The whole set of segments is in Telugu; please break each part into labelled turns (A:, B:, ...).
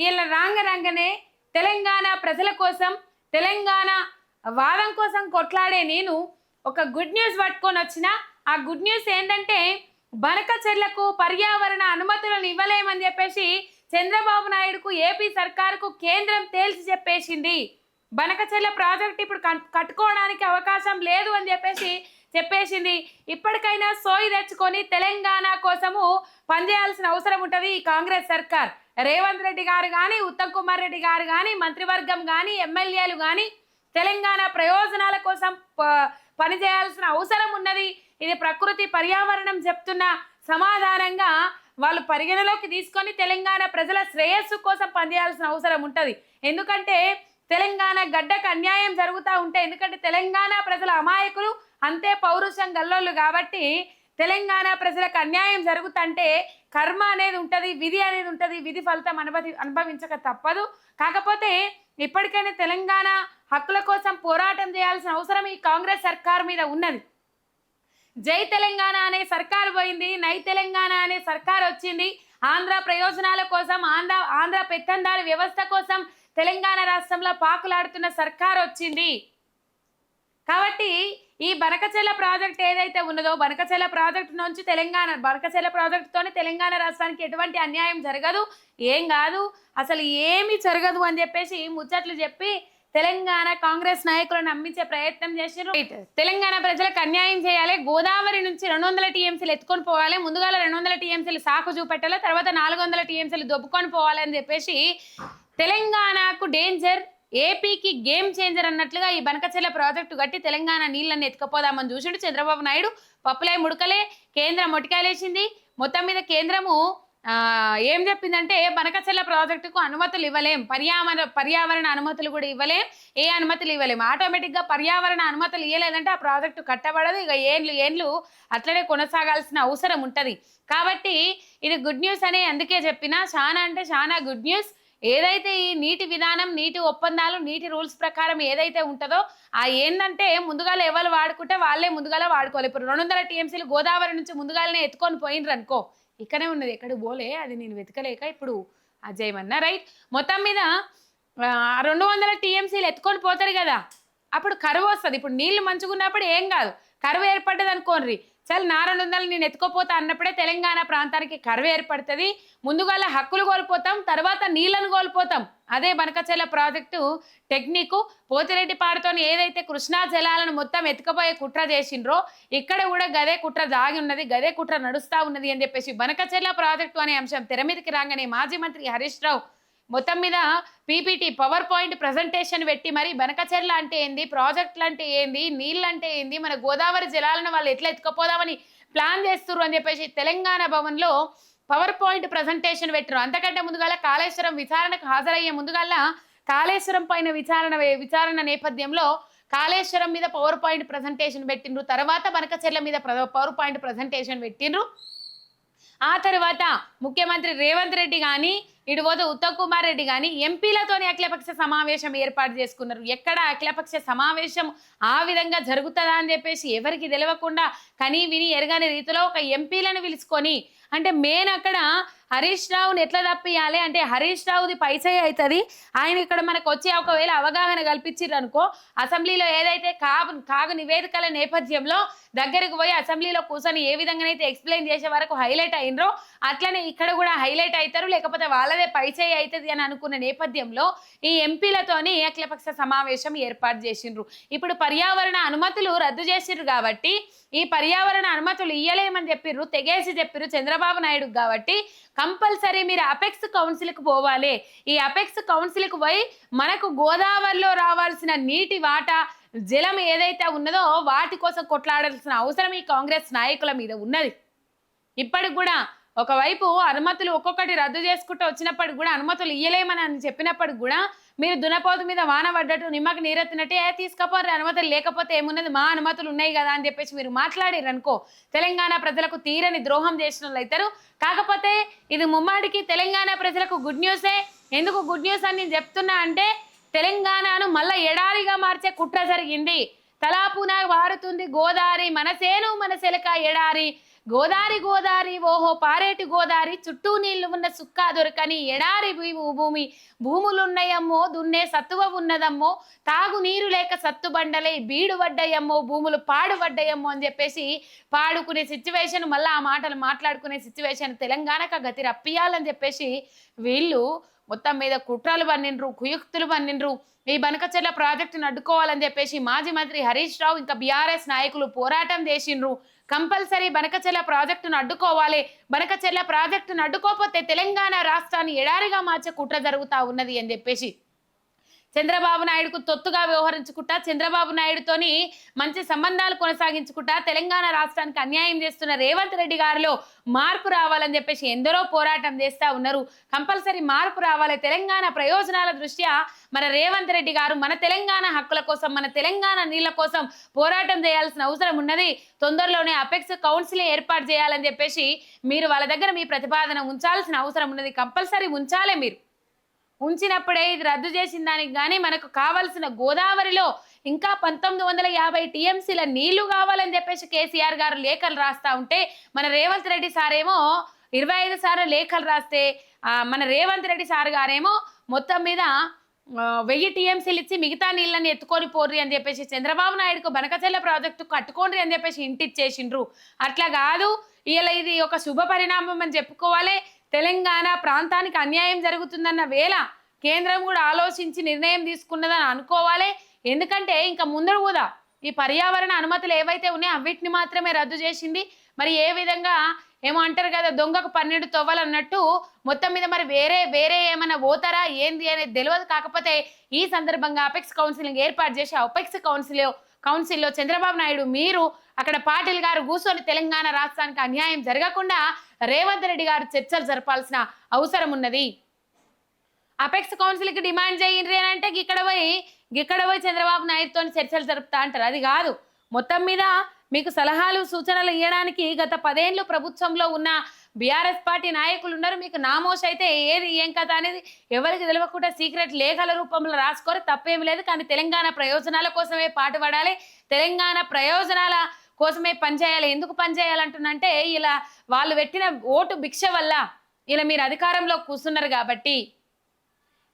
A: వీళ్ళ రాంగ రంగనే తెలంగాణ ప్రజల కోసం తెలంగాణ వాదం కోసం కొట్లాడే నేను ఒక గుడ్ న్యూస్ పట్టుకొని వచ్చిన. ఆ గుడ్ న్యూస్ ఏంటంటే బనకచెర్లకు పర్యావరణ అనుమతులను ఇవ్వలేమని చెప్పేసి చంద్రబాబు నాయుడుకు ఏపీ సర్కారుకు కేంద్రం తేల్చి చెప్పేసింది. బనకచెర్ల ప్రాజెక్ట్ ఇప్పుడు కట్టుకోవడానికి అవకాశం లేదు అని చెప్పేసి చెప్పేసింది. ఇప్పటికైనా సోయి తెచ్చుకొని తెలంగాణ కోసము పనిచేయాల్సిన అవసరం ఉంటుంది ఈ కాంగ్రెస్ సర్కార్. రేవంత్ రెడ్డి గారు కానీ ఉత్తమ్ కుమార్ రెడ్డి గారు కానీ మంత్రివర్గం కానీ ఎమ్మెల్యేలు కానీ తెలంగాణ ప్రయోజనాల కోసం ప- పనిచేయాల్సిన అవసరం ఉన్నది. ఇది ప్రకృతి పర్యావరణం చెప్తున్న సమాధానంగా వాళ్ళు పరిగణలోకి తీసుకొని తెలంగాణ ప్రజల శ్రేయస్సు కోసం పనిచేయాల్సిన అవసరం ఉంటుంది. ఎందుకంటే తెలంగాణ గడ్డకు అన్యాయం జరుగుతూ ఉంటే ఎందుకంటే తెలంగాణ ప్రజల అమాయకులు అంతే పౌరుషం గల్లోళ్ళు కాబట్టి తెలంగాణ ప్రజలకు అన్యాయం జరుగుతుంటే కర్మ అనేది ఉంటుంది విధి అనేది ఉంటుంది విధి ఫలితం అనుభవి అనుభవించక తప్పదు. కాకపోతే ఇప్పటికైనా తెలంగాణ హక్కుల కోసం పోరాటం చేయాల్సిన అవసరం ఈ కాంగ్రెస్ సర్కార్ మీద ఉన్నది. జై తెలంగాణ అనే సర్కార్ పోయింది నై తెలంగాణ అనే సర్కార్ వచ్చింది. ఆంధ్ర ప్రయోజనాల కోసం ఆంధ్ర ఆంధ్ర పెత్తందారి వ్యవస్థ కోసం తెలంగాణ రాష్ట్రంలో పాకులాడుతున్న సర్కార్ వచ్చింది. కాబట్టి ఈ బనకచెల ప్రాజెక్ట్ ఏదైతే ఉన్నదో బనకచెల ప్రాజెక్ట్ నుంచి తెలంగాణ బనకచెల ప్రాజెక్టుతోనే తెలంగాణ రాష్ట్రానికి ఎటువంటి అన్యాయం జరగదు. ఏం కాదు అసలు ఏమీ జరగదు అని చెప్పేసి ముచ్చట్లు చెప్పి తెలంగాణ కాంగ్రెస్ నాయకులను నమ్మించే ప్రయత్నం చేసారు తెలంగాణ ప్రజలకు అన్యాయం చేయాలి గోదావరి నుంచి రెండు వందల టీఎంసీలు ఎత్తుకొని పోవాలి ముందుగా రెండు వందల టీఎంసీలు సాకు చూపెట్టాలి తర్వాత నాలుగు వందల టీఎంసీలు దొబ్బుకొని పోవాలి అని చెప్పేసి తెలంగాణకు డేంజర్ ఏపీకి గేమ్ చేంజర్ అన్నట్లుగా ఈ బనకచెల్ల ప్రాజెక్టు కట్టి తెలంగాణ నీళ్ళని ఎత్తుకపోదామని చూసిండు చంద్రబాబు నాయుడు. పప్పులే ముడకలే కేంద్రం మొటికాలేసింది మొత్తం మీద కేంద్రము ఏం చెప్పిందంటే బనకచెల్ల ప్రాజెక్టుకు అనుమతులు ఇవ్వలేం. పర్యావరణ పర్యావరణ అనుమతులు కూడా ఇవ్వలేం. ఏ అనుమతులు ఇవ్వలేం. ఆటోమేటిక్గా పర్యావరణ అనుమతులు ఇవ్వలేదంటే ఆ ప్రాజెక్టు కట్టబడదు. ఇక ఏండ్లు ఏండ్లు అట్లనే కొనసాగాల్సిన అవసరం ఉంటుంది. కాబట్టి ఇది గుడ్ న్యూస్ అని అందుకే చెప్పిన చాలా అంటే చాలా గుడ్ న్యూస్. ఏదైతే ఈ నీటి విధానం నీటి ఒప్పందాలు నీటి రూల్స్ ప్రకారం ఏదైతే ఉంటుందో ఆ ఏంటంటే ముందుగాల ఎవరు వాడుకుంటే వాళ్ళే ముందుగాల వాడుకోవాలి. ఇప్పుడు రెండు వందల టీఎంసీలు గోదావరి నుంచి ముందుగాలనే ఎత్తుకొని పోయినరు అనుకో ఇక్కడే ఉన్నది ఎక్కడ పోలే అది నేను వెతకలేక ఇప్పుడు అజయమన్నా రైట్? మొత్తం మీద రెండు వందల టీఎంసీలు ఎత్తుకొని పోతారు కదా అప్పుడు కరువు వస్తుంది. ఇప్పుడు నీళ్ళు మంచుకున్నప్పుడు ఏం కాదు కరువు ఏర్పడ్డది అనుకోనరి చల్ నా రెండు వందలు నేను ఎత్తుకోపోతా అన్నప్పుడే తెలంగాణ ప్రాంతానికి కరువు ఏర్పడుతుంది. ముందుగా హక్కులు కోల్పోతాం తర్వాత నీళ్ళను కోల్పోతాం. అదే బనకచెల్ల ప్రాజెక్టు టెక్నిక్. పోతిరెడ్డిపాడుతో ఏదైతే కృష్ణా జలాలను మొత్తం ఎత్తుకపోయే కుట్ర చేసిండ్రో ఇక్కడ కూడా గదే కుట్ర దాగి ఉన్నది గదే కుట్ర నడుస్తా ఉన్నది అని చెప్పేసి బనకచెల్ల ప్రాజెక్టు అనే అంశం తెర మీదకి రాగానే మాజీ మంత్రి హరీష్ రావు మొత్తం మీద పీపీటీ పవర్ పాయింట్ ప్రజెంటేషన్ పెట్టి మరి బనకచెర్ల అంటే ఏంది? ప్రాజెక్టులు అంటే ఏంది? నీళ్ళు అంటే ఏంది? మన గోదావరి జలాలను వాళ్ళు ఎట్లా ఎత్తుకపోదామని ప్లాన్ చేస్తున్నారు అని చెప్పేసి తెలంగాణ భవన్లో పవర్ పాయింట్ ప్రజెంటేషన్ పెట్టారు అంతకంటే ముందుగాల కాళేశ్వరం విచారణకు హాజరయ్యే ముందుగాల కాళేశ్వరం పైన విచారణ విచారణ నేపథ్యంలో కాళేశ్వరం మీద పవర్ పాయింట్ ప్రజెంటేషన్ పెట్టిండ్రు. తర్వాత బనకచెర్ల మీద పవర్ పాయింట్ ప్రజెంటేషన్ పెట్టిండ్రు. ఆ తర్వాత ముఖ్యమంత్రి రేవంత్ రెడ్డి కానీ ఇటు పోతే ఉత్తమ్ కుమార్ రెడ్డి కానీ ఎంపీలతోని అఖిలపక్ష సమావేశం ఏర్పాటు చేసుకున్నారు. ఎక్కడ అఖిలపక్ష సమావేశం ఆ విధంగా జరుగుతుందా అని చెప్పేసి ఎవరికి తెలియకుండా కని విని ఎరగని రీతిలో ఒక ఎంపీలను పిలుచుకొని అంటే మెయిన్ అక్కడ హరీష్ రావుని ఎట్లా తప్పియాలి? అంటే హరీష్ రావుది పైసే అవుతుంది ఆయన ఇక్కడ మనకు వచ్చి ఒకవేళ అవగాహన కల్పించారు అనుకో అసెంబ్లీలో ఏదైతే కాగు కాగు నివేదికల నేపథ్యంలో దగ్గరకు పోయి అసెంబ్లీలో కూర్చొని ఏ విధంగానైతే ఎక్స్ప్లెయిన్ చేసే వరకు హైలైట్ అయినరో అట్లనే ఇక్కడ కూడా హైలైట్ అవుతారు లేకపోతే వాళ్ళదే పైసే అవుతుంది అని అనుకున్న నేపథ్యంలో ఈ ఎంపీలతోని ఏకలపక్ష సమావేశం ఏర్పాటు చేసిండ్రు. ఇప్పుడు పర్యావరణ అనుమతులు రద్దు చేసిండ్రు కాబట్టి ఈ పర్యావరణ అనుమతులు ఇయ్యలేమని చెప్పిర్రు తెగేసి చెప్పిర్రు చంద్రబాబు నాయుడు కాబట్టి కంపల్సరీ మీరు అపెక్స్ కౌన్సిల్కి పోవాలి. ఈ అపెక్స్ కౌన్సిల్కి పోయి మనకు గోదావరిలో రావాల్సిన నీటి వాటా జలం ఏదైతే ఉన్నదో వాటి కోసం కొట్లాడాల్సిన అవసరం ఈ కాంగ్రెస్ నాయకుల మీద ఉన్నది. ఇప్పటికి కూడా ఒకవైపు అనుమతులు ఒక్కొక్కటి రద్దు చేసుకుంటూ వచ్చినప్పటికి కూడా అనుమతులు ఇయ్యలేమని అని చెప్పినప్పటికి కూడా మీరు దునపోతు మీద వాన పడ్డట్టు నిమ్మకి నీరెత్తినట్టే ఏ తీసుకపోరు అనుమతులు లేకపోతే ఏమున్నది? మా అనుమతులు ఉన్నాయి కదా అని చెప్పేసి మీరు మాట్లాడారు అనుకో తెలంగాణ ప్రజలకు తీరని ద్రోహం చేసిన వాళ్ళు కాకపోతే ఇది ముమ్మాడికి తెలంగాణ ప్రజలకు గుడ్ న్యూసే ఎందుకు గుడ్ న్యూస్ అని నేను చెప్తున్నా అంటే తెలంగాణను మళ్ళా ఎడారిగా మార్చే కుట్ర జరిగింది. తలాపున వారుతుంది గోదావరి మన సేను మన ఎడారి. గోదారి గోదారి ఓహో పారేటి గోదారి చుట్టూ నీళ్ళు ఉన్న సుక్కా దొరకని ఎడారి భూమి. భూములున్నాయమ్మో దున్నే సత్తువ ఉన్నదమ్మో. తాగు నీరు లేక సత్తుబండలే బీడు పడ్డాయమ్మో భూములు పాడుపడ్డాయమ్మో అని చెప్పేసి పాడుకునే సిచ్యువేషన్ మళ్ళీ ఆ మాటలు మాట్లాడుకునే సిచ్యువేషన్ తెలంగాణకు ఆ గతి రప్పియాలని చెప్పేసి వీళ్ళు మొత్తం మీద కుట్రలు పన్నిండ్రు కుయుక్తులు పన్నిండ్రు. ఈ బనకచెర్ల ప్రాజెక్టును అడ్డుకోవాలని చెప్పేసి మాజీ మంత్రి హరీష్ రావు ఇంకా బీఆర్ఎస్ నాయకులు పోరాటం చేసిండ్రు. కంపల్సరీ బనకచెల ప్రాజెక్టును అడ్డుకోవాలి. బనకచెర్ల ప్రాజెక్టును అడ్డుకోకపోతే తెలంగాణ రాష్ట్రాన్ని ఎడారిగా మార్చే కుట్ర జరుగుతా ఉన్నది అని చెప్పేసి చంద్రబాబు నాయుడుకు తొత్తుగా వ్యవహరించుకుంటా చంద్రబాబు నాయుడుతోని మంచి సంబంధాలు కొనసాగించుకుంటా తెలంగాణ రాష్ట్రానికి అన్యాయం చేస్తున్న రేవంత్ రెడ్డి గారిలో మార్పు రావాలని చెప్పేసి ఎందరో పోరాటం చేస్తా ఉన్నారు. కంపల్సరీ మార్పు రావాలి. తెలంగాణ ప్రయోజనాల దృష్ట్యా మన రేవంత్ రెడ్డి గారు మన తెలంగాణ హక్కుల కోసం మన తెలంగాణ నీళ్ళ కోసం పోరాటం చేయాల్సిన అవసరం ఉన్నది. తొందరలోనే అపెక్స్ కౌన్సిల్ ఏర్పాటు చేయాలని చెప్పేసి మీరు వాళ్ళ దగ్గర మీ ప్రతిపాదన ఉంచాల్సిన అవసరం ఉన్నది. కంపల్సరీ ఉంచాలే మీరు. ఉంచినప్పుడే ఇది రద్దు చేసిన దానికి కానీ మనకు కావలసిన గోదావరిలో ఇంకా పంతొమ్మిది వందల యాభై టీఎంసీల నీళ్ళు కావాలని చెప్పేసి కేసీఆర్ గారు లేఖలు రాస్తా ఉంటే మన రేవంత్ రెడ్డి సారేమో ఇరవై ఐదు సార్లు లేఖలు రాస్తే మన రేవంత్ రెడ్డి సార్ గారేమో మొత్తం మీద వెయ్యి టీఎంసీలు ఇచ్చి మిగతా నీళ్ళని ఎత్తుకొని పోర్రి అని చెప్పేసి చంద్రబాబు నాయుడుకు బనకచెల్ల ప్రాజెక్టు కట్టుకోండి అని చెప్పేసి ఇంటిచ్చేసిండ్రు. అట్లా కాదు ఇలా ఇది ఒక శుభ పరిణామం అని చెప్పుకోవాలి తెలంగాణ ప్రాంతానికి అన్యాయం జరుగుతుందన్న వేళ కేంద్రం కూడా ఆలోచించి నిర్ణయం తీసుకున్నదని అనుకోవాలి. ఎందుకంటే ఇంకా ముందర కూడా ఈ పర్యావరణ అనుమతులు ఏవైతే ఉన్నాయో అవిటిని మాత్రమే రద్దు చేసింది. మరి ఏ విధంగా ఏమో అంటారు కదా దొంగకు పన్నెండు తవ్వాలన్నట్టు మొత్తం మీద మరి వేరే వేరే ఏమైనా పోతారా ఏంది అనేది తెలియదు కాకపోతే ఈ సందర్భంగా అపెక్స్ కౌన్సిలింగ్ ఏర్పాటు చేసి అపెక్స్ కౌన్సిల్ కౌన్సిల్లో చంద్రబాబు నాయుడు మీరు అక్కడ పాటిల్ గారు కూర్చొని తెలంగాణ రాష్ట్రానికి అన్యాయం జరగకుండా రేవంత్ రెడ్డి గారు చర్చలు జరపాల్సిన అవసరం ఉన్నది. అపెక్స్ కౌన్సిల్కి డిమాండ్ చేయండి అని అంటే ఇక్కడ పోయి ఇక్కడ పోయి చంద్రబాబు నాయుడుతో చర్చలు జరుపుతా అంటారు. అది కాదు. మొత్తం మీద మీకు సలహాలు సూచనలు ఇవ్వడానికి గత పదేళ్ళు ప్రభుత్వంలో ఉన్న బీఆర్ఎస్ పార్టీ నాయకులు ఉన్నారు మీకు నామోష్ అయితే ఏది ఏం కథ అనేది ఎవరికి తెలియకుండా సీక్రెట్ లేఖల రూపంలో రాసుకోరు తప్పేం లేదు. కానీ తెలంగాణ ప్రయోజనాల కోసమే పాటుపడాలి తెలంగాణ ప్రయోజనాల కోసమే పనిచేయాలి ఎందుకు పనిచేయాలంటున్నంటే ఇలా వాళ్ళు పెట్టిన ఓటు భిక్ష వల్ల ఇలా మీరు అధికారంలో కూర్చున్నారు కాబట్టి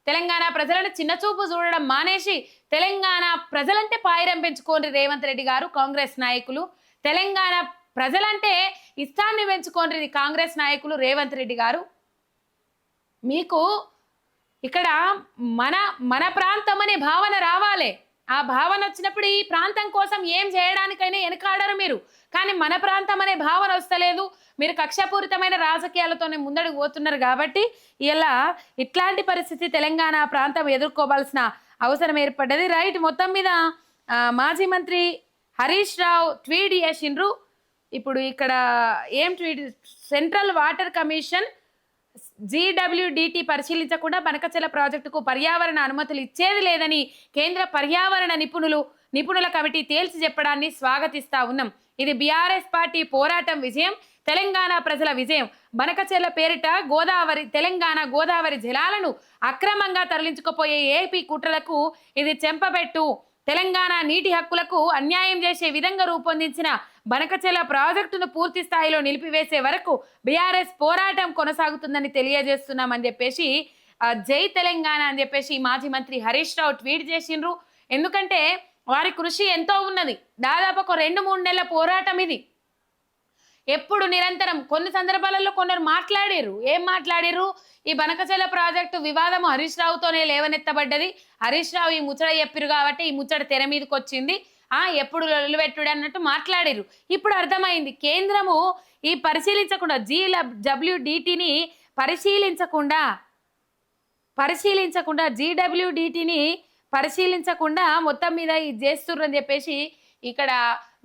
A: తెలంగాణ ప్రజలను చిన్నచూపు చూడడం మానేసి తెలంగాణ ప్రజలంటే పాయిరం పెంచుకోండి రేవంత్ రెడ్డి గారు కాంగ్రెస్ నాయకులు. తెలంగాణ ప్రజలంటే ఇష్టాన్ని పెంచుకోండి. కాంగ్రెస్ నాయకులు రేవంత్ రెడ్డి గారు. మీకు ఇక్కడ మన మన ప్రాంతం అనే భావన రావాలి. ఆ భావన వచ్చినప్పుడు ఈ ప్రాంతం కోసం ఏం చేయడానికైనా వెనకాడరు మీరు. కానీ మన ప్రాంతం అనే భావన వస్తలేదు. మీరు కక్షపూరితమైన రాజకీయాలతోనే ముందడుగు పోతున్నారు కాబట్టి ఇలా ఇట్లాంటి పరిస్థితి తెలంగాణ ప్రాంతం ఎదుర్కోవాల్సిన అవసరం ఏర్పడ్డది. రైట్ మొత్తం మీద మాజీ మంత్రి హరీష్ రావు ట్వీట్ చేసిండ్రు ఇప్పుడు ఇక్కడ ఏం tweet central water commission GWDT పరిశీలించకుండా Banakacherla ప్రాజెక్టుకు పర్యావరణ అనుమతులు ఇచ్చేది లేదని కేంద్ర పర్యావరణ నిపుణులు నిపుణుల కమిటీ తేల్చి చెప్పడాన్ని స్వాగతిస్తా ఉన్నాం. ఇది బీఆర్ఎస్ పార్టీ పోరాటం విజయం తెలంగాణ ప్రజల విజయం. బనకచెల్ల పేరిట గోదావరి తెలంగాణ గోదావరి జలాలను అక్రమంగా తరలించుకుపోయే ఏపీ కుట్రలకు ఇది చెంపబెట్టు. తెలంగాణ నీటి హక్కులకు అన్యాయం చేసే విధంగా రూపొందించిన బనకచెల ప్రాజెక్టును పూర్తి స్థాయిలో నిలిపివేసే వరకు బీఆర్ఎస్ పోరాటం కొనసాగుతుందని తెలియజేస్తున్నామని చెప్పేసి జై తెలంగాణ అని చెప్పేసి మాజీ మంత్రి హరీష్ రావు ట్వీట్ చేసిండ్రు. ఎందుకంటే వారి కృషి ఎంతో ఉన్నది. దాదాపు ఒక రెండు మూడు నెలల పోరాటం ఇది. ఎప్పుడు నిరంతరం కొన్ని సందర్భాలలో కొందరు మాట్లాడారు ఏం మాట్లాడారు ఈ బనకచెల ప్రాజెక్టు వివాదం హరీష్ రావుతోనే లేవనెత్తబడ్డది. హరీష్ రావు ఈ ముచ్చట చెప్పిరు కాబట్టి ఈ ముచ్చట తెర మీదకి వచ్చింది ఆ ఎప్పుడు లొల్లు పెట్టుడు అన్నట్టు మాట్లాడారు ఇప్పుడు అర్థమైంది. కేంద్రము ఈ పరిశీలించకుండా జీ డబ్ల్యూడిటిని పరిశీలించకుండా పరిశీలించకుండా జీడబ్ల్యూడిటిని పరిశీలించకుండా మొత్తం మీద ఇది చేస్తుర్రని చెప్పేసి ఇక్కడ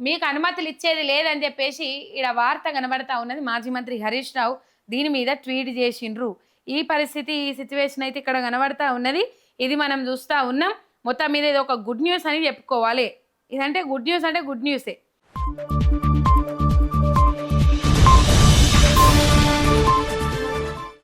A: మీకు అనుమతులు ఇచ్చేది లేదని చెప్పేసి ఇక్కడ వార్త కనబడతా ఉన్నది మాజీ మంత్రి హరీష్ రావు. దీని మీద ట్వీట్ చేసిండ్రు. ఈ పరిస్థితి ఈ సిచ్యువేషన్ అయితే ఇక్కడ కనబడతా ఉన్నది. ఇది మనం చూస్తూ ఉన్నాం. మొత్తం మీద ఇది ఒక గుడ్ న్యూస్ అని చెప్పుకోవాలి. ఇదంటే గుడ్ న్యూస్ అంటే గుడ్ న్యూసే.